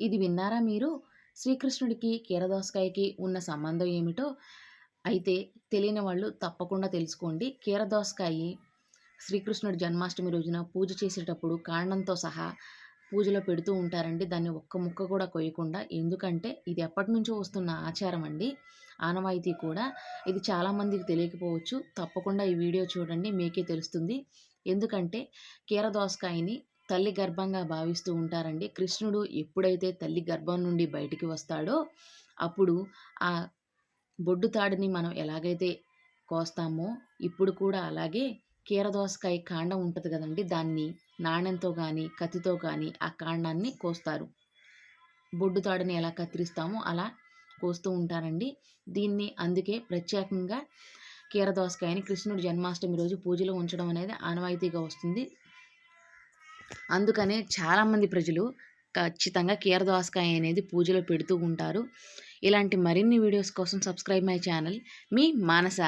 ఇది విన్నారా మీరు? శ్రీకృష్ణుడికి కీరదోసకాయకి ఉన్న సంబంధం ఏమిటో అయితే తెలియని వాళ్ళు తప్పకుండా తెలుసుకోండి. కీరదోసకాయ శ్రీకృష్ణుడి జన్మాష్టమి రోజున పూజ చేసేటప్పుడు కాండంతో సహా పూజలో పెడుతూ ఉంటారండి. దాన్ని ఒక్క ముక్క కూడా కొయ్యకుండా. ఎందుకంటే ఇది ఎప్పటి నుంచో వస్తున్న ఆచారం అండి. ఆనవాయితీ కూడా. ఇది చాలామందికి తెలియకపోవచ్చు. తప్పకుండా ఈ వీడియో చూడండి. మీకే తెలుస్తుంది. ఎందుకంటే కీరదోసకాయని తల్లి గర్భంగా భావిస్తూ ఉంటారండి. కృష్ణుడు ఎప్పుడైతే తల్లి గర్భం నుండి బయటికి వస్తాడో అప్పుడు ఆ బొడ్డు తాడుని మనం ఎలాగైతే కోస్తామో ఇప్పుడు కూడా అలాగే కీరదోసకాయ కాండం ఉంటుంది కదండి. దాన్ని నాణ్యంతో కానీ కత్తితో కానీ ఆ కాండాన్ని కోస్తారు. బొడ్డు తాడుని ఎలా కత్తిరిస్తామో అలా కోస్తూ ఉంటారండి. దీన్ని అందుకే ప్రత్యేకంగా కీరదోసకాయని కృష్ణుడు జన్మాష్టమి రోజు పూజలో ఉంచడం అనేది ఆనవాయితీగా వస్తుంది. అందుకనే చాలామంది ప్రజలు ఖచ్చితంగా కీర దోసకాయ అనేది పూజలో పెడుతూ ఉంటారు. ఇలాంటి మరిన్ని వీడియోస్ కోసం సబ్స్క్రైబ్ మై ఛానల్ మీ మానస.